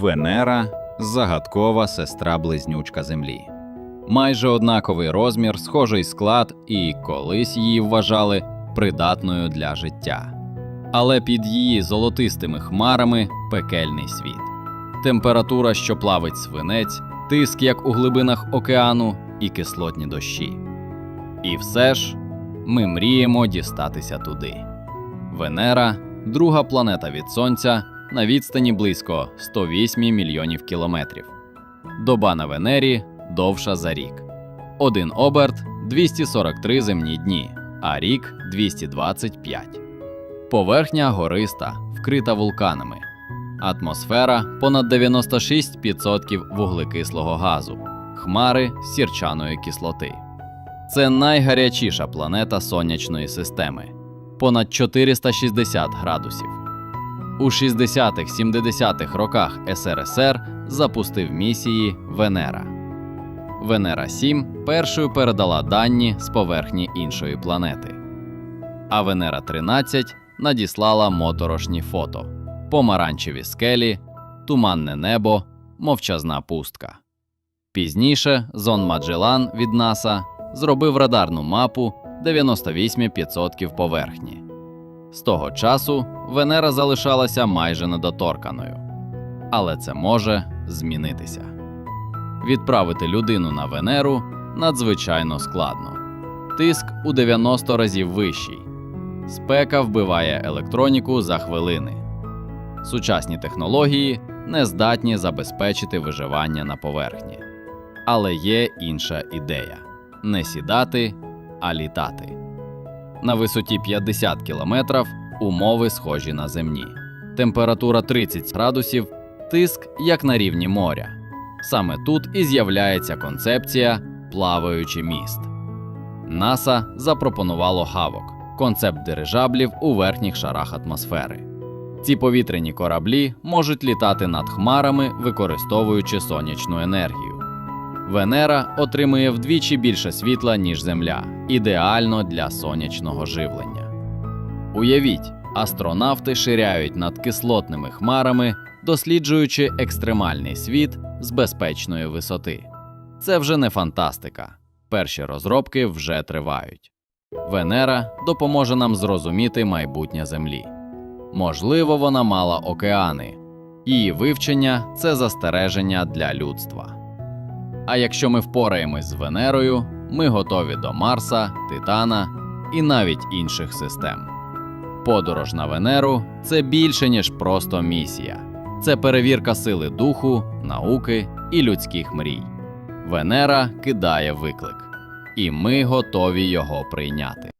Венера загадкова сестра близнючка Землі. Майже однаковий розмір, схожий склад, і колись її вважали придатною для життя. Але під її золотистими хмарами пекельний світ. Температура, що плавить свинець, тиск, як у глибинах океану, і кислотні дощі. І все ж ми мріємо дістатися туди. Венера друга планета від Сонця на відстані близько 108 мільйонів кілометрів. Доба на Венері довша за рік. Один оберт 243 земні дні, а рік 225. Поверхня гориста, вкрита вулканами. Атмосфера понад 96% вуглекислого газу, хмари сірчаної кислоти. Це найгарячіша планета сонячної системи понад 460 градусів. У 60-70-х роках СРСР запустив місії Венера. Венера 7 першою передала дані з поверхні іншої планети. А Венера 13 надіслала моторошні фото: помаранчеві скелі, туманне небо, мовчазна пустка. Пізніше Зон Маджелан від НАСА зробив радарну мапу 98% поверхні. З того часу Венера залишалася майже недоторканою. Але це може змінитися. Відправити людину на Венеру надзвичайно складно. Тиск у 90 разів вищий. Спека вбиває електроніку за хвилини. Сучасні технології не здатні забезпечити виживання на поверхні. Але є інша ідея не сідати, а літати. На висоті 50 кілометрів умови схожі на земні. Температура 30 градусів, тиск як на рівні моря. Саме тут і з'являється концепція плаваючий міст. НАСА запропонувало хавок концепт дирижаблів у верхніх шарах атмосфери. Ці повітряні кораблі можуть літати над хмарами, використовуючи сонячну енергію. Венера отримує вдвічі більше світла, ніж Земля, ідеально для сонячного живлення. Уявіть, астронавти ширяють над кислотними хмарами, досліджуючи екстремальний світ з безпечної висоти. Це вже не фантастика. Перші розробки вже тривають. Венера допоможе нам зрозуміти майбутнє Землі. Можливо, вона мала океани. Її вивчення це застереження для людства. А якщо ми впораємось з Венерою, ми готові до Марса, Титана і навіть інших систем. Подорож на Венеру це більше, ніж просто місія, це перевірка сили духу, науки і людських мрій. Венера кидає виклик, і ми готові його прийняти.